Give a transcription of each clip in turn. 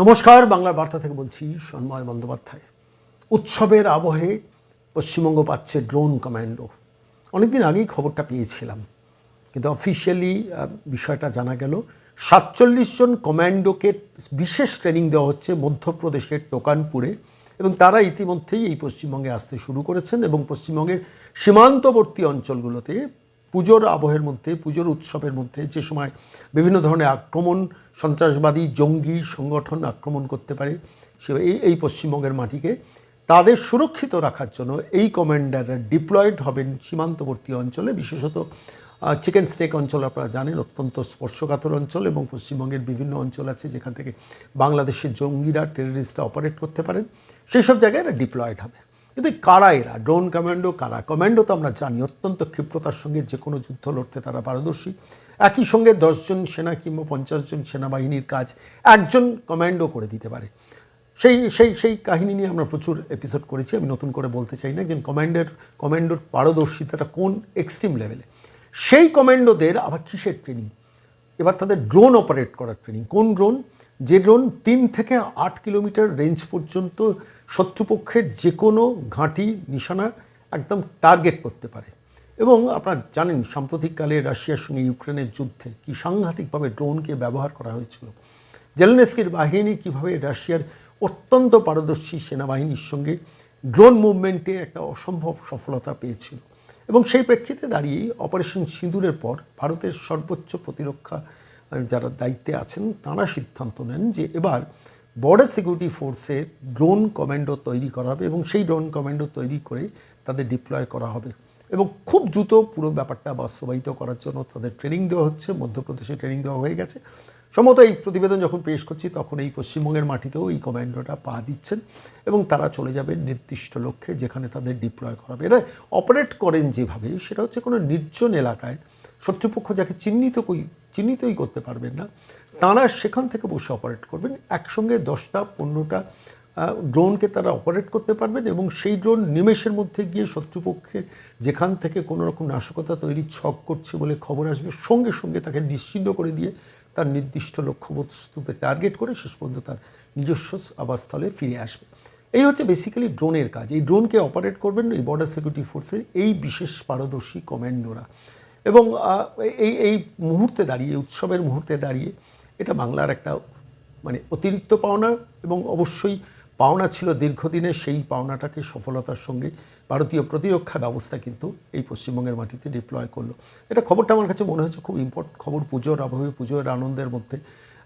নমস্কার বাংলা বার্তা থেকে বলছি সন্ময় বন্দ্যোপাধ্যায়। উৎসবের আবহে পশ্চিমবঙ্গ পাচ্ছে ড্রোন কমান্ডো। অনেকদিন আগেই খবরটা পেয়েছিলাম। কিন্তু অফিসিয়ালি বিষয়টা জানা গেল, সাতচল্লিশ জন কমান্ডোকে বিশেষ ট্রেনিং দেওয়া হচ্ছে মধ্যপ্রদেশের টোকানপুরে এবং তারা ইতিমধ্যেই এই পশ্চিমবঙ্গে আসতে শুরু করেছেন এবং পশ্চিমবঙ্গের সীমান্তবর্তী অঞ্চলগুলোতে পুজোর আবহের মধ্যে, পুজোর উৎসবের মধ্যে যে সময় বিভিন্ন ধরনের আক্রমণ, সন্ত্রাসবাদী, জঙ্গি সংগঠন আক্রমণ করতে পারে, সে এই এই পশ্চিমবঙ্গের মাটিকে, তাদের সুরক্ষিত রাখার জন্য এই কমান্ডাররা ডিপ্লয়েড হবেন সীমান্তবর্তী অঞ্চলে, বিশেষত চিকেন স্টেক অঞ্চল আপনারা জানেন, অত্যন্ত স্পর্শকাতর অঞ্চল এবং পশ্চিমবঙ্গের বিভিন্ন অঞ্চল আছে যেখান থেকে বাংলাদেশের জঙ্গিরা টেররিস্টরা অপারেট করতে পারেন। সেই সব জায়গায় ডিপ্লয়েড হবে। কিন্তু কারা এরা? ড্রোন কমান্ডো কারা? কমান্ডো তো আমরা জানি, অত্যন্ত ক্ষিপ্রতার সঙ্গে যে কোনো যুদ্ধ লড়তে তারা পারদর্শী। একই সঙ্গে দশজন সেনা কিংবা পঞ্চাশ জন সেনাবাহিনীর কাজ একজন কমান্ডো করে দিতে পারে। সেই সেই সেই কাহিনী নিয়ে আমরা প্রচুর এপিসোড করেছি, আমি নতুন করে বলতে চাই না, একজন কমান্ডার, কমান্ডোর পারদর্শিতাটা কোন এক্সট্রিম লেভেলে সেই কমান্ডোদের আবার কিসের ট্রেনিং এবার তাদের ড্রোন অপারেট করার ট্রেনিং কোন ড্রোন যে ড্রোন তিন থেকে আট কিলোমিটার রেঞ্জ পর্যন্ত শত্রুপক্ষের যে কোনো ঘাঁটি, নিশানা একদম টার্গেট করতে পারে। এবং আপনারা জানেন, সাম্প্রতিককালে রাশিয়ার সঙ্গে ইউক্রেনের যুদ্ধে কি সাংঘাতিকভাবে ড্রোনকে ব্যবহার করা হয়েছিল। জেলেনস্কির বাহিনী কীভাবে রাশিয়ার অত্যন্ত পারদর্শী সেনাবাহিনীর সঙ্গে ড্রোন মুভমেন্টে একটা অসম্ভব সফলতা পেয়েছিল। এবং সেই প্রেক্ষিতে দাঁড়িয়ে অপারেশন সিঁদুরের পর ভারতের সর্বোচ্চ প্রতিরক্ষা যারা দায়িত্বে আছেন, তারা সিদ্ধান্ত নেন যে এবার বর্ডার সিকিউরিটি ফোর্সে ড্রোন কমান্ডো তৈরি করা হবে এবং সেই ড্রোন কমান্ডো তৈরি করে তাদের ডিপ্লয় করা হবে। এবং খুব দ্রুত পুরো ব্যাপারটা বাস্তবায়িত করার জন্য তাদের ট্রেনিং দেওয়া হচ্ছে, মধ্যপ্রদেশে ট্রেনিং দেওয়া হয়ে গেছে। সম্ভবত এই প্রতিবেদন যখন পেশ করছি, তখন এই পশ্চিমবঙ্গের মাটিতেও এই কমান্ডোটা পা দিচ্ছেন এবং তারা চলে যাবে নির্দিষ্ট লক্ষ্যে যেখানে তাদের ডিপ্লয় করা হবে। এরা অপারেট করেন যেভাবে সেটা হচ্ছে কোনো নির্জন এলাকায়। শত্রুপক্ষ যাকে চিহ্নিত চিহ্নিতই করতে পারবেন না। তারা সেখান থেকে বসে অপারেট করবেন। একসঙ্গে দশটা, পনেরোটা ড্রোনকে তারা অপারেট করতে পারবেন এবং সেই ড্রোন নিমেষের মধ্যে গিয়ে শত্রুপক্ষের যেখান থেকে কোনো রকম নাশকতা তৈরি ছক করছে বলে খবর আসবে, সঙ্গে সঙ্গে তাকে নিশ্চিন্ন করে দিয়ে তার নির্দিষ্ট লক্ষ্যবস্তুতে টার্গেট করে শেষ পর্যন্ত তার নিজস্ব আবাসস্থলে ফিরে আসবে। এই হচ্ছে বেসিক্যালি ড্রোনের কাজ। এই ড্রোনকে অপারেট করবেন এই বর্ডার সিকিউরিটি ফোর্সের এই বিশেষ পারদর্শী কমান্ডোরা এবং এই এই মুহূর্তে দাঁড়িয়ে, উৎসবের মুহূর্তে দাঁড়িয়ে এটা বাংলার একটা মানে অতিরিক্ত পাওনা এবং অবশ্যই পাওনা ছিল দীর্ঘদিনের সেই পাওনাটাকে সফলতার সঙ্গে ভারতীয় প্রতিরক্ষা ব্যবস্থা কিন্তু এই পশ্চিমবঙ্গের মাটিতে ডিপ্লয় করল। এটা খবরটা আমার কাছে মনে হচ্ছে খুব ইম্পর্টেন্ট খবর, পুজোর অভাবে পুজোর আনন্দের মধ্যে।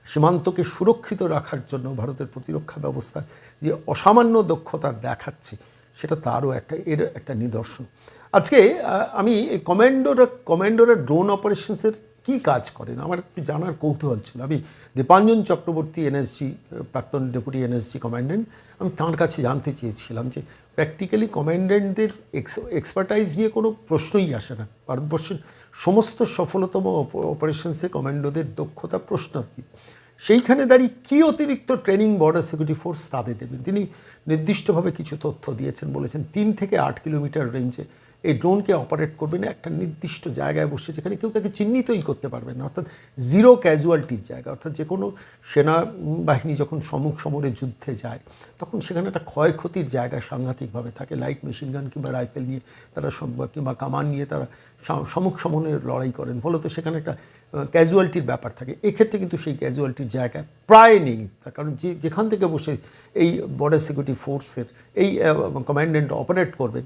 সীমান্তকে সুরক্ষিত রাখার জন্য ভারতের প্রতিরক্ষা ব্যবস্থা যে অসামান্য দক্ষতা দেখাচ্ছে সেটা তারও একটা, এর একটা নিদর্শন। আজকে আমি এই কমান্ডোরা কমান্ডোরা ড্রোন অপারেশনসের কী কাজ করেন? আমার একটু জানার কৌতূহল ছিল। আমি দীপাঞ্জন চক্রবর্তী এনএসজি প্রাক্তন ডেপুটি এনএসজি কমান্ডেন্ট, আমি তাঁর কাছে জানতে চেয়েছিলাম যে প্র্যাকটিক্যালি কমান্ডেন্টদের এক্সপার্টাইজ নিয়ে কোনো প্রশ্নই আসে না। ভারতবর্ষের সমস্ত সফলতম অপারেশনসে কমান্ডোদের দক্ষতা প্রশ্নাতীত। সেইখানে দাঁড়িয়ে কী অতিরিক্ত ট্রেনিং বর্ডার সিকিউরিটি ফোর্স তাদের দেবেন? তিনি নির্দিষ্টভাবে কিছু তথ্য দিয়েছেন, বলেছেন তিন থেকে আট কিলোমিটার রেঞ্জে এই ড্রোনকে অপারেট করবেন। একটা নির্দিষ্ট জায়গায় বসে যেখানে কেউ তাকে চিহ্নিতই করতে পারবে না, অর্থাৎ জিরো ক্যাজুয়ালিটির জায়গা, অর্থাৎ যে কোনো সেনা বাহিনী যখন সম্মুখ সমরে যুদ্ধে যায়, তখন সেখানে একটা ক্ষয়ক্ষতির জায়গা সাংঘাতিকভাবে থাকে। লাইট মেশিন গান কিংবা রাইফেল নিয়ে তারা কিংবা কামান নিয়ে তারা সম্মুখ সমনে লড়াই করেন। ফলত সেখানে একটা ক্যাজুয়ালিটির ব্যাপার থাকে। এক্ষেত্রে কিন্তু সেই ক্যাজুয়ালিটির জায়গা প্রায় নেই। তার কারণ যে, যেখান থেকে বসে এই বর্ডার সিকিউরিটি ফোর্সের এই কমান্ডেন্ট অপারেট করবেন,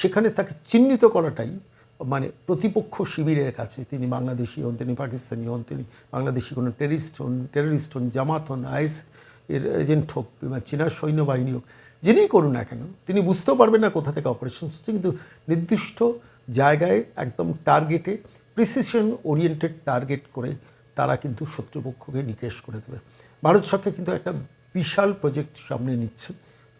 সেখানে তাকে চিহ্নিত করাটাই মানে প্রতিপক্ষ শিবিরের কাছে, তিনি বাংলাদেশি হন, তিনি পাকিস্তানি হন, তিনি বাংলাদেশি কোনো টেরিস্ট হন টেররিস্ট হন, জামাত হন, আইএস এর এজেন্ট হোক কিংবা চীনার সৈন্যবাহিনী হোক যিনিই করুন না কেন, তিনি বুঝতেও পারবেন না কোথা থেকে অপারেশন হচ্ছে, কিন্তু নির্দিষ্ট জায়গায় একদম টার্গেটে প্রিসিশন ওরিয়েন্টেড টার্গেট করে তারা কিন্তু শত্রুপক্ষকে নিকেশ করে দেবে। ভারত সরকার কিন্তু একটা বিশাল প্রজেক্ট সামনে নিচ্ছে।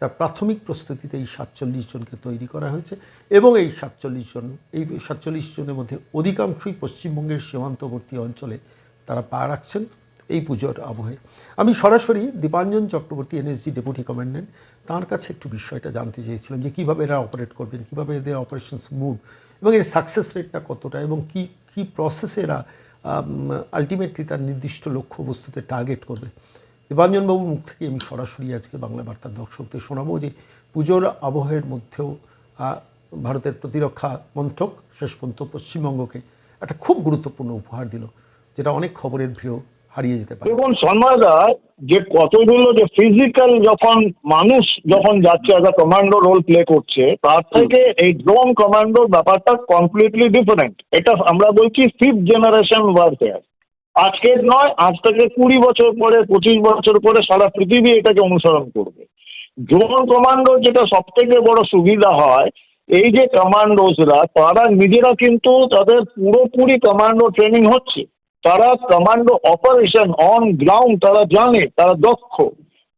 তার প্রাথমিক প্রস্তুতিতে এই সাতচল্লিশ জনকে তৈরি করা হয়েছে এবং এই সাতচল্লিশ জন, এই সাতচল্লিশ জনের মধ্যে অধিকাংশই পশ্চিমবঙ্গের সীমান্তবর্তী অঞ্চলে তারা পা রাখছেন এই পুজোর আবহে। আমি সরাসরি Dipanjan Chakraborty NSG deputy commandant তার কাছে একটু বিষয়টা জানতে চেয়েছিলাম যে কীভাবে এরা অপারেট করবেন, কীভাবে এদের অপারেশনস মুভ এবং এর সাকসেস রেটটা কতটা, এবং কী কী প্রসেসে এরা আলটিমেটলি তার নির্দিষ্ট লক্ষ্য বস্তুতে টার্গেট করবে। দেবাঞ্জনবাবুর মুখ থেকে আমি সরাসরি আজকে বাংলা বার্তার দর্শকদের শোনাবো যে পুজোর আবহের মধ্যেও ভারতের প্রতিরক্ষা মন্ত্রক, শেষ পর্যন্ত পশ্চিমবঙ্গকে একটা খুব গুরুত্বপূর্ণ উপহার দিল, যেটা অনেক খবরের ভিড়ও হারিয়ে যেতে পারে। দেখুন সন্ময়দা যে কতগুলো যে ফিজিক্যাল যখন মানুষ যখন যাচ্ছে একটা কমান্ডো রোল প্লে করছে তার থেকে এই ড্রোন কমান্ডোর ব্যাপারটা কমপ্লিটলি ডিফারেন্ট এটা আমরা বলছি ফিফথ জেনারেশন ওয়ারফেয়ার আজকের নয় আজ থেকে কুড়ি বছর পরে পঁচিশ বছর পরে সারা পৃথিবী এটাকে অনুসরণ করবে। ড্রোন কমান্ডোর যেটা সব থেকে বড় সুবিধা হয় এই যে কমান্ডোসরা তারা নিজেরা কিন্তু তাদের পুরোপুরি কমান্ডো ট্রেনিং হচ্ছে। তারা কমান্ডো অপারেশন অন গ্রাউন্ড তারা জানে, তারা দক্ষ।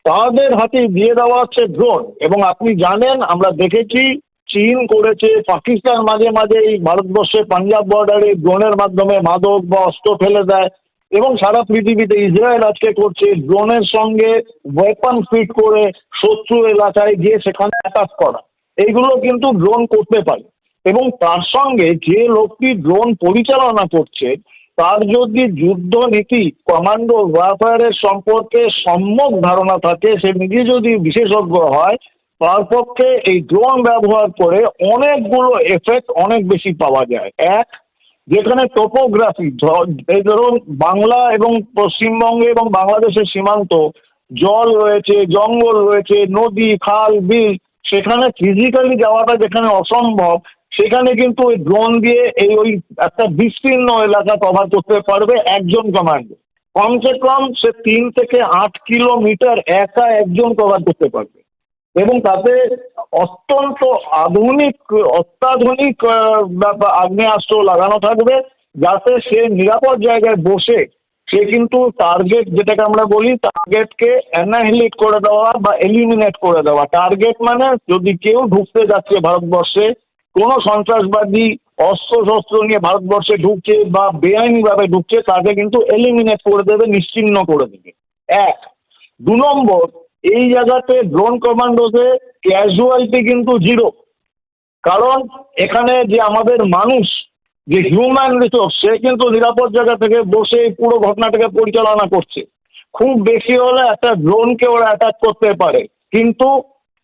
তাদের হাতে দিয়ে দেওয়া হচ্ছে ড্রোন এবং আপনি জানেন, আমরা দেখেছি, চীন করেছে, পাকিস্তান মাঝে মাঝে এই ভারতবর্ষে পাঞ্জাব বর্ডারে ড্রোনের মাধ্যমে মাদক বা অস্ত্র ফেলে দেয়। এবং সারা পৃথিবীতে ইসরায়েল আজকে করছে ড্রোনের সঙ্গে ওয়েপন ফিট করে শত্রু এলাকায় গিয়ে সেখানে অ্যাটাক করা। এইগুলো কিন্তু ড্রোন করতে পারে। এবং তার সঙ্গে যে লোকটি ড্রোন পরিচালনা করছে তার যদি যুদ্ধ নীতি কমান্ডো ওয়ারফেয়ারের সম্পর্কে সম্যক ধারণা থাকে, সে নিজে যদি বিশেষজ্ঞ হয়, তার পক্ষে এই ড্রোন ব্যবহার করে অনেকগুলো এফেক্ট অনেক বেশি পাওয়া যায়। এক, যেখানে টোপোগ্রাফি এই ধরুন বাংলা এবং পশ্চিমবঙ্গে এবং বাংলাদেশের সীমান্ত, জল রয়েছে, জঙ্গল রয়েছে, নদী, খাল, বিল, সেখানে ফিজিক্যালি যাওয়াটা যেখানে অসম্ভব সেখানে কিন্তু ওই ড্রোন দিয়ে এই ওই একটা বিস্তীর্ণ এলাকা কভার করতে পারবে একজন কমান্ডো কমসে কম সে তিন থেকে আট কিলোমিটার একা একজন কভার করতে পারবে। এবং তাতে অত্যন্ত আধুনিক, অত্যাধুনিক আগ্নেয়াস্ত্র লাগানো থাকবে যাতে সে নিরাপদ জায়গায় বসে সে কিন্তু টার্গেট যেটাকে আমরা বলি টার্গেটকে অ্যানাহিলেট করে দেওয়া বা এলিমিনেট করে দেওয়া। টার্গেট মানে যদি কেউ ঢুকতে যাচ্ছে ভারতবর্ষে কোনো সন্ত্রাসবাদী অস্ত্র শস্ত্র নিয়ে ভারতবর্ষে ঢুকছে বা বেআইনিভাবে ঢুকছে, তাকে কিন্তু এলিমিনেট করে দেবে, নিশ্চিহ্ন করে দেবে। এক, দু নম্বর, এই জায়গাতে ড্রোন কমান্ডোতে ক্যাজুয়ালিটি কিন্তু জিরো কারণ এখানে যে আমাদের মানুষ, যে হিউম্যান রিসোর্স সে কিন্তু নিরাপদ জায়গা থেকে বসে পুরো ঘটনাটাকে পরিচালনা করছে। খুব বেশি হলে একটা ড্রোনকে ওরা অ্যাটাক করতে পারে। কিন্তু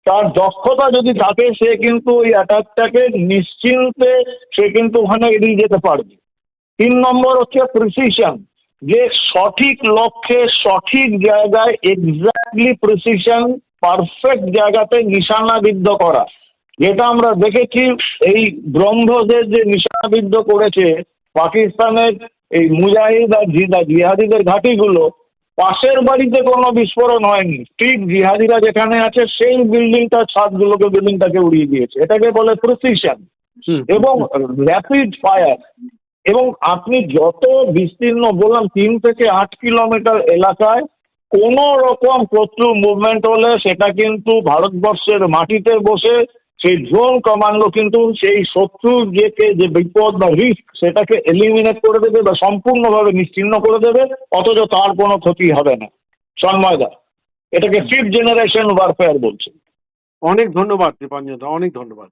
তার দক্ষতা যদি থাকে, সে কিন্তু ওই অ্যাটাকটাকে নিশ্চিন্তে সে কিন্তু ওখানে এড়িয়ে যেতে পারবে। তিন নম্বর হচ্ছে প্রিসিশন যে সঠিক লক্ষ্যে সঠিক জায়গায় এক্স্যাক্টলি প্রিসিশন পারফেক্ট জায়গাতে নিশানাবিদ্ধ করা। যেটা আমরা দেখেছি, এই ব্রহ্মদের যে নিশানাবিদ্ধ করেছে, পাকিস্তানের এই মুজাহিদ আর জিদা জিহাদিদের ঘাঁটিগুলো পাশের বাড়িতে কোনো বিস্ফোরণ হয়নি। ঠিক জিহাদিরা যেখানে আছে সেই বিল্ডিংটা ছাদগুলোকে বিল্ডিংটাকে উড়িয়ে দিয়েছে। এটাকে বলে প্রিসিশন এবং র্যাপিড ফায়ার এবং আপনি যত বিস্তীর্ণ বললাম তিন থেকে আট কিলোমিটার এলাকায় কোনো রকম শত্রু মুভমেন্ট হলে সেটা কিন্তু ভারতবর্ষের মাটিতে বসে সেই ড্রোন কমান্ডো কিন্তু সেই শত্রুর যে যে বিপদ বা রিস্ক সেটাকে এলিমিনেট করে দেবে বা সম্পূর্ণভাবে নিশ্চিন্ন করে দেবে, অথচ তার কোনো ক্ষতি হবে না। সন্ময়দা এটাকে ফিফথ জেনারেশন ওয়ারফেয়ার বলছে। অনেক ধন্যবাদ দীপাঞ্জন অনেক ধন্যবাদ।